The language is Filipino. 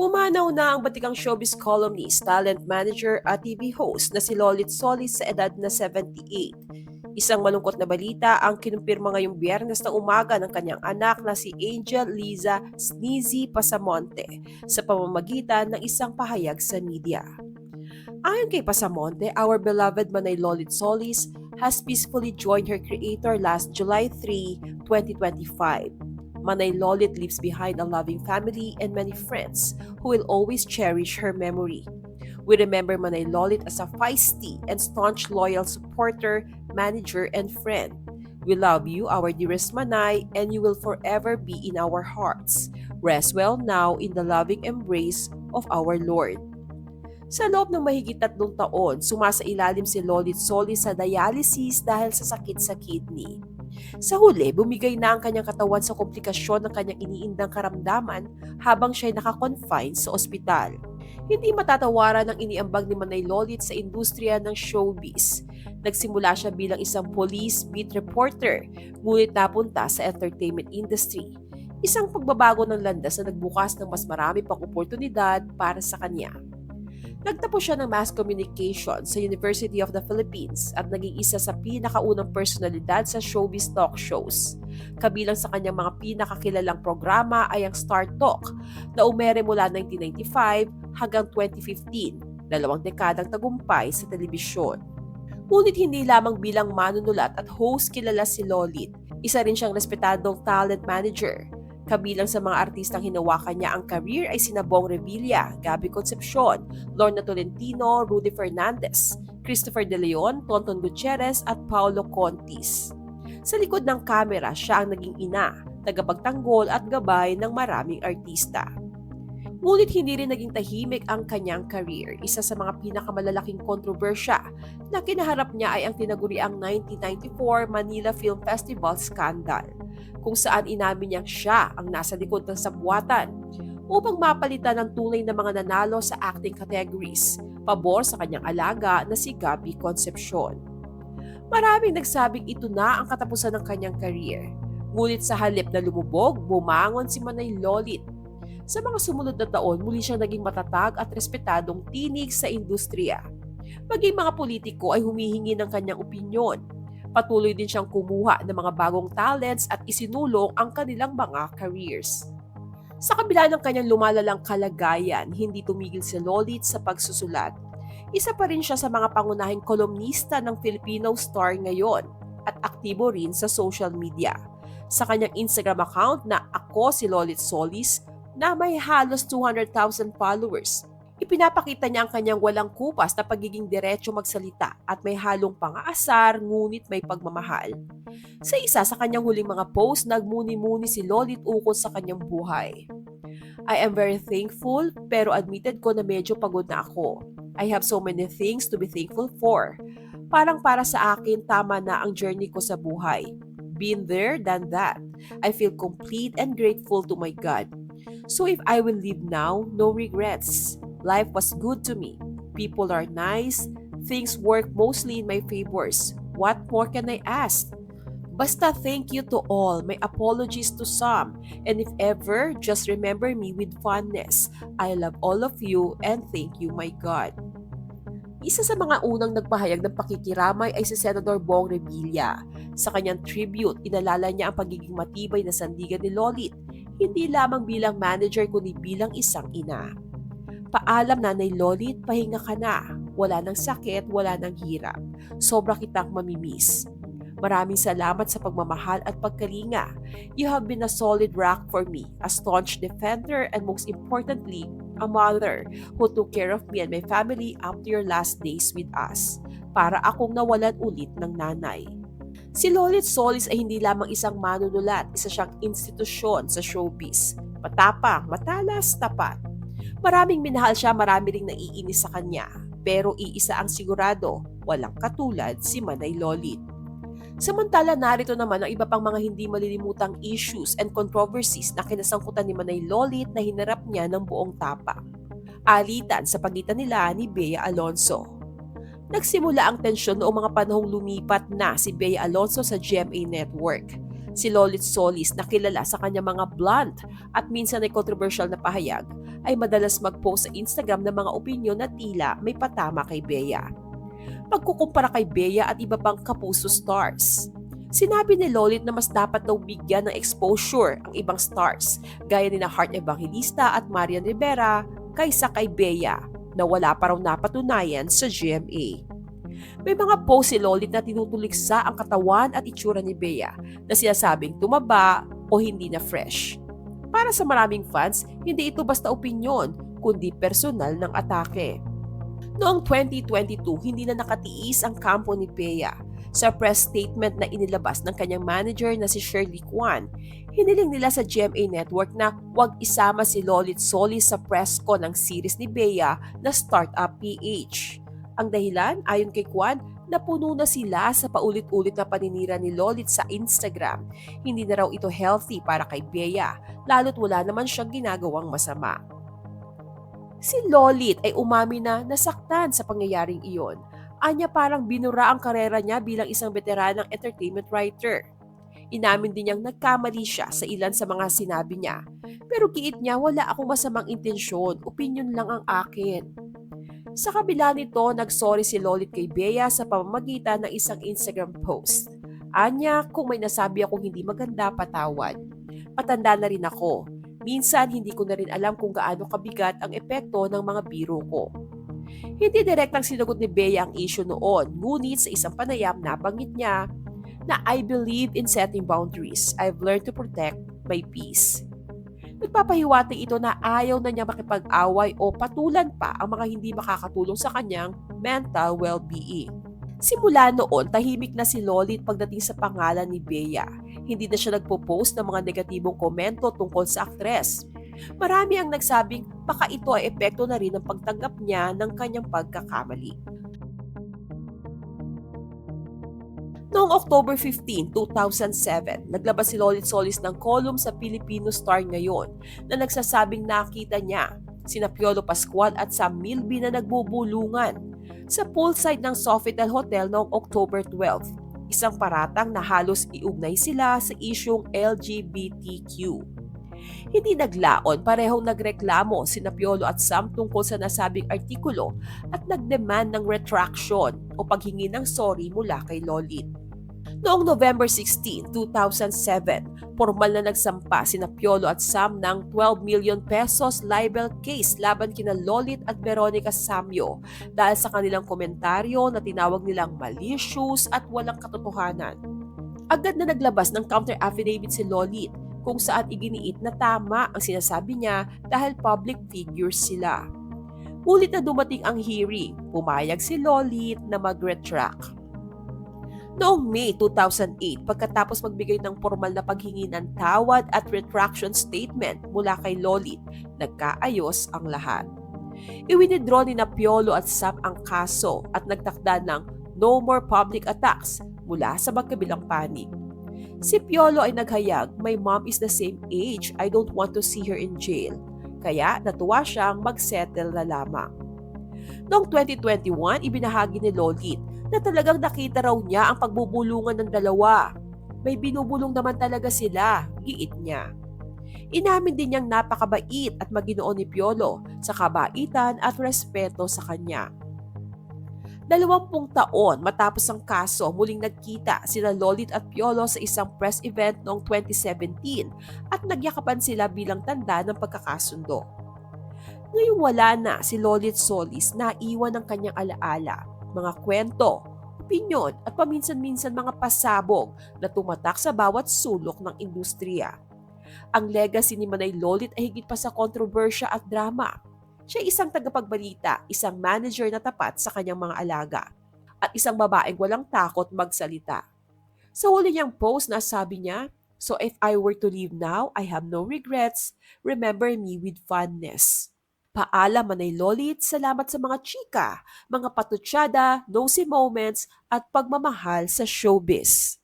Pumanaw na ang batikang showbiz columnist, talent manager at TV host na si Lolit Solis sa edad na 78. Isang malungkot na balita ang kinumpirma ngayong biyernes na umaga ng kanyang anak na si Angel Liza Sneezy Pasamonte sa pamamagitan ng isang pahayag sa media. Ayon kay Pasamonte, our beloved Manay Lolit Solis has peacefully joined her creator last July 3, 2025. Manay Lolit leaves behind a loving family and many friends who will always cherish her memory. We remember Manay Lolit as a feisty and staunch loyal supporter, manager, and friend. We love you, our dearest Manay, and you will forever be in our hearts. Rest well now in the loving embrace of our Lord. Sa loob ng mahigit tatlong taon, sumasailalim si Lolit Soli sa dialysis dahil sa sakit sa kidney. Sa huli, bumigay na ang kanyang katawan sa komplikasyon ng kanyang iniindang karamdaman habang siya'y nakakonfine sa ospital. Hindi matatawaran ang iniambag ni Manay Lolit sa industriya ng showbiz. Nagsimula siya bilang isang police beat reporter, ngunit napunta sa entertainment industry. Isang pagbabago ng landas na nagbukas ng mas marami pang oportunidad para sa kanya. Nagtapos siya ng Mass Communication sa University of the Philippines at naging isa sa pinakaunang personalidad sa showbiz talk shows. Kabilang sa kanyang mga pinakakilalang programa ay ang Star Talk na umere mula 1995 hanggang 2015, dalawang dekadang tagumpay sa telebisyon. Ngunit hindi lamang bilang manunulat at host kilala si Lolit, isa rin siyang respetadong talent manager Kabilang sa mga artistang hinawakan niya ang career ay sina Bong Revilla, Gabby Concepcion, Lorna Tolentino, Rudy Fernandez, Christopher De Leon, Tonton Gutierrez at Paolo Contis. Sa likod ng kamera, siya ang naging ina, tagapagtanggol at gabay ng maraming artista. Ngunit hindi rin naging tahimik ang kanyang career. Isa sa mga pinakamalalaking kontrobersya na kinaharap niya ay ang tinaguriang 1994 Manila Film Festival scandal kung saan inamin niyang siya ang nasa likod ng sabuatan upang mapalitan ng tunay na mga nanalo sa acting categories, pabor sa kanyang alaga na si Gabby Concepcion. Maraming nagsabing ito na ang katapusan ng kanyang career. Ngunit sa halip na lumubog, bumangon si Manay Lolit. Sa mga sumunod na taon, muli siyang naging matatag at respetadong tinig sa industriya. Maging mga politiko ay humihingi ng kanyang opinyon Patuloy din siyang kumuha ng mga bagong talents at isinulong ang kanilang mga careers. Sa kabila ng kanyang lumalalang kalagayan, hindi tumigil si Lolit sa pagsusulat. Isa pa rin siya sa mga pangunahing kolumnista ng Filipino Star ngayon at aktibo rin sa social media. Sa kanyang Instagram account na Ako si Lolit Solis na may halos 200,000 followers, Ipinapakita niya ang kanyang walang kupas na pagiging diretso magsalita at may halong pang-aasar ngunit may pagmamahal. Sa isa sa kanyang huling mga post, nagmuni-muni si Lolit ukol sa kanyang buhay. I am very thankful pero admitted ko na medyo pagod na ako. I have so many things to be thankful for. Parang para sa akin tama na ang journey ko sa buhay. Been there, done that. I feel complete and grateful to my God. So if I will live now, no regrets. Life was good to me. People are nice. Things work mostly in my favors. What more can I ask? Basta thank you to all, my apologies to some, and if ever, just remember me with fondness. I love all of you and thank you, my God. Isa sa mga unang nagpahayag ng pakikiramay ay si Senator Bong Revilla. Sa kanyang tribute, inalala niya ang pagiging matibay na sandigan ni Lolit, hindi lamang bilang manager kundi bilang isang ina. Paalam nanay Lolit, pahinga ka na. Wala nang sakit, wala nang hirap. Sobra kitang mamimiss. Maraming salamat sa pagmamahal at pagkalinga. You have been a solid rock for me, a staunch defender, and most importantly, a mother who took care of me and my family up to your last days with us, para akong nawalan ulit ng nanay. Si Lolit Solis ay hindi lamang isang manunulat, isa siyang institusyon sa showbiz. Matapang, matalas, tapat. Maraming minahal siya, marami ring naiinis sa kanya. Pero iisa ang sigurado, walang katulad si Manay Lolit. Samantala narito naman ang iba pang mga hindi malilimutang issues and controversies na kinasangkutan ni Manay Lolit na hinarap niya ng buong tapang. Alitan sa pagitan nila ni Bea Alonso. Nagsimula ang tensyon noong mga panahong lumipat na si Bea Alonso sa GMA Network Si Lolit Solis na kilala sa kanyang mga blunt at minsan ay controversial na pahayag ay madalas mag-post sa Instagram ng mga opinyon na tila may patama kay Bea. Pagkukumpara kay Bea at iba pang kapuso stars. Sinabi ni Lolit na mas dapat daw bigyan ng exposure ang ibang stars gaya ni na Heart Evangelista at Marian Rivera kaysa kay Bea na wala pa raw napatunayan sa GMA. May mga post si Lolit na tinutuliksa ang katawan at itsura ni Bea na sinasabing tumaba o hindi na fresh. Para sa maraming fans, hindi ito basta opinyon, kundi personal ng atake. Noong 2022, hindi na nakatiis ang kampo ni Bea. Sa press statement na inilabas ng kanyang manager na si Shirley Kwan, hiniling nila sa GMA Network na huwag isama si Lolit Solis sa press ko ng series ni Bea na Startup PH. Ang dahilan, ayon kay Kwan, napuno na sila sa paulit-ulit na paninira ni Lolit sa Instagram. Hindi na raw ito healthy para kay Bea, lalo't wala naman siyang ginagawang masama. Si Lolit ay umami na nasaktan sa pangyayaring iyon. Anya parang binura ang karera niya bilang isang veteranang entertainment writer. Inamin din niyang nagkamali siya sa ilan sa mga sinabi niya. Pero kiit niya wala akong masamang intensyon, opinion lang ang akin. Sa kabila nito, nagsorry si Lolit kay Bea sa pamamagitan ng isang Instagram post. Anya, kung may nasabi akong hindi maganda, patawad. Patanda na rin ako. Minsan, hindi ko na rin alam kung gaano kabigat ang epekto ng mga biro ko. Hindi direktang sinagot ni Bea ang issue noon, ngunit sa isang panayam nabanggit niya na I believe in setting boundaries. I've learned to protect my peace. Nagpapahiwatig ito na ayaw na niya makipag-away o patulan pa ang mga hindi makakatulong sa kanyang mental well-being. Simula noon, tahimik na si Lolit pagdating sa pangalan ni Bea. Hindi na siya nagpo-post ng mga negatibong komento tungkol sa aktres. Marami ang nagsabing baka ito ay epekto na rin ng pagtanggap niya ng kanyang pagkakamali. Noong October 15, 2007, naglabas si Lolit Solis ng column sa Filipino Star ngayon na nagsasabing nakita niya sina Piolo Pascual at Sam Milby na nagbubulungan sa poolside ng Sofitel Hotel noong October 12. Isang paratang na halos iugnay sila sa isyong LGBTQ. Hindi naglaon, parehong nagreklamo si Piolo at Sam tungkol sa nasabing artikulo at nagdemand ng retraction o paghingi ng sorry mula kay Lolit. Noong November 16, 2007, formal na nagsampa sina Piolo at Sam ng 12 million pesos libel case laban kina Lolit at Veronica Samyo dahil sa kanilang komentaryo na tinawag nilang malicious at walang katotohanan. Agad na naglabas ng counter affidavit si Lolit kung saan iginiit na tama ang sinasabi niya dahil public figures sila. Ulit na dumating ang hearing, pumayag si Lolit na mag-retract. Noong May 2008, pagkatapos magbigay ng formal na paghingi ng tawad at retraction statement mula kay Lolit, nagkaayos ang lahat. Iwinidraw ni Napiolo at SAP ang kaso at nagtakda ng no more public attacks mula sa magkabilang panig. Si Piolo ay naghayag, my mom is the same age, I don't want to see her in jail. Kaya natuwa siyang mag-settle na lamang. Noong 2021, ibinahagi ni Lolit na talagang nakita raw niya ang pagbubulungan ng dalawa. May binubulong naman talaga sila, giit niya. Inamin din niyang napakabait at maginoo ni Piolo sa kabaitan at respeto sa kanya. Dalawampung taon matapos ang kaso, muling nagkita sila Lolit at Piolo sa isang press event noong 2017 at nagyakapan sila bilang tanda ng pagkakasundo. Ngayong wala na si Lolit Solis na iwan ng kanyang alaala mga kwento, opinyon at paminsan-minsan mga pasabog na tumatak sa bawat sulok ng industriya. Ang legacy ni Manay Lolit ay higit pa sa kontrobersya at drama. Siya isang tagapagbalita, isang manager na tapat sa kanyang mga alaga, at isang babaeng walang takot magsalita. Sa huli niyang post na sabi niya, So if I were to leave now, I have no regrets. Remember me with fondness. Paalam Manay Lolit, salamat sa mga chika, mga patutsada, nosy moments at pagmamahal sa showbiz.